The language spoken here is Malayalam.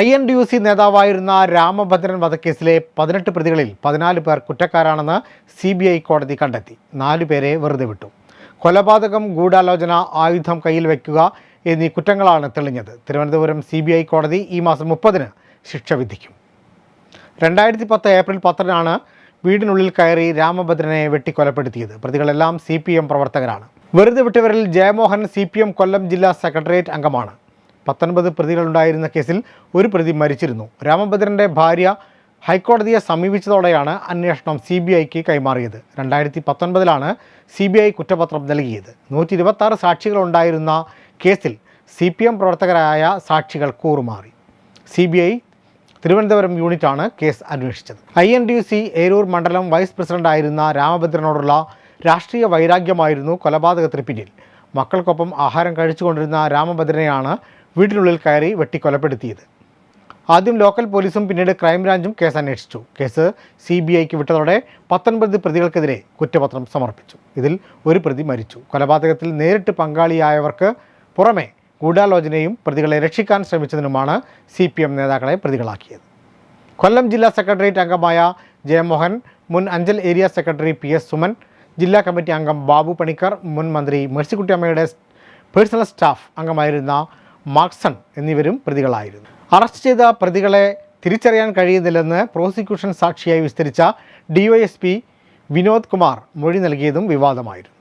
I N D U C നേതാവായിരുന്ന രാമഭദ്രൻ വധക്കേസിലെ പതിനെട്ട് പ്രതികളിൽ പതിനാല് പേർ കുറ്റക്കാരാണെന്ന് സി ബി ഐ കോടതി കണ്ടെത്തി. നാലു പേരെ വെറുതെ വിട്ടു. കൊലപാതകം ഗൂഢാലോചന ആയുധം കയ്യിൽ വയ്ക്കുക എന്നീ കുറ്റങ്ങളാണ് തെളിഞ്ഞത്. തിരുവനന്തപുരം സി ബി ഐ കോടതി ഈ മാസം മുപ്പതിന് ശിക്ഷ വിധിക്കും. രണ്ടായിരത്തി പത്ത് ഏപ്രിൽ പത്തിനാണ് വീടിനുള്ളിൽ കയറി രാമഭദ്രനെ വെട്ടിക്കൊലപ്പെടുത്തിയത്. പ്രതികളെല്ലാം സി പി എം പ്രവർത്തകരാണ്. വെറുതെ വിട്ടവരിൽ Jayamohan C P M Kollam ജില്ലാ സെക്രട്ടേറിയറ്റ് അംഗമാണ്. പത്തൊൻപത് പ്രതികളുണ്ടായിരുന്ന കേസിൽ ഒരു പ്രതി മരിച്ചിരുന്നു. രാമഭദ്രന്റെ ഭാര്യ ഹൈക്കോടതിയെ സമീപിച്ചതോടെയാണ് അന്വേഷണം സി ബി ഐക്ക് കൈമാറിയത്. രണ്ടായിരത്തി പത്തൊൻപതിലാണ് സി ബി ഐ കുറ്റപത്രം നൽകിയത്. നൂറ്റി ഇരുപത്താറ് സാക്ഷികളുണ്ടായിരുന്ന കേസിൽ സി പി എം പ്രവർത്തകരായ സാക്ഷികൾ കൂറുമാറി. സി ബി ഐ തിരുവനന്തപുരം യൂണിറ്റാണ് കേസ് അന്വേഷിച്ചത്. I N D C Eroor മണ്ഡലം വൈസ് പ്രസിഡന്റായിരുന്ന രാമഭദ്രനോടുള്ള രാഷ്ട്രീയ വൈരാഗ്യമായിരുന്നു കൊലപാതകത്തിന് പിന്നിൽ. മക്കൾക്കൊപ്പം ആഹാരം കഴിച്ചുകൊണ്ടിരുന്ന രാമഭദ്രനെയാണ് വീട്ടിനുള്ളിൽ കയറി വെട്ടിക്കൊലപ്പെടുത്തിയത്. ആദ്യം ലോക്കൽ പോലീസും പിന്നീട് ക്രൈംബ്രാഞ്ചും കേസ് അന്വേഷിച്ചു കേസ് സി ബി ഐക്ക് വിട്ടതോടെ പത്തൊൻപത് പ്രതികൾക്കെതിരെ കുറ്റപത്രം സമർപ്പിച്ചു. ഇതിൽ ഒരു പ്രതി മരിച്ചു. കൊലപാതകത്തിൽ നേരിട്ട് പങ്കാളിയായവർക്ക് പുറമെ ഗൂഢാലോചനയും പ്രതികളെ രക്ഷിക്കാൻ ശ്രമിച്ചതിനുമാണ് സി പി എം നേതാക്കളെ പ്രതികളാക്കിയത്. കൊല്ലം ജില്ലാ സെക്രട്ടേറിയറ്റ് അംഗമായ ജയമോഹൻ മുൻ Anchal area secretary P S Suman ജില്ലാ കമ്മിറ്റി അംഗം ബാബു പണിക്കർ മുൻ മന്ത്രി മേഴ്സിക്കുട്ടിയമ്മയുടെ പേഴ്സണൽ സ്റ്റാഫ് അംഗമായിരുന്ന മാർക്സൺ എന്നിവരും പ്രതികളായിരുന്നു അറസ്റ്റ് ചെയ്ത പ്രതികളെ തിരിച്ചറിയാൻ കഴിയുന്നില്ലെന്ന് പ്രോസിക്യൂഷൻ സാക്ഷിയായി വിസ്തരിച്ച ഡിവൈഎസ്പി വിനോദ് കുമാർ മൊഴി നൽകിയതും വിവാദമായിരുന്നു.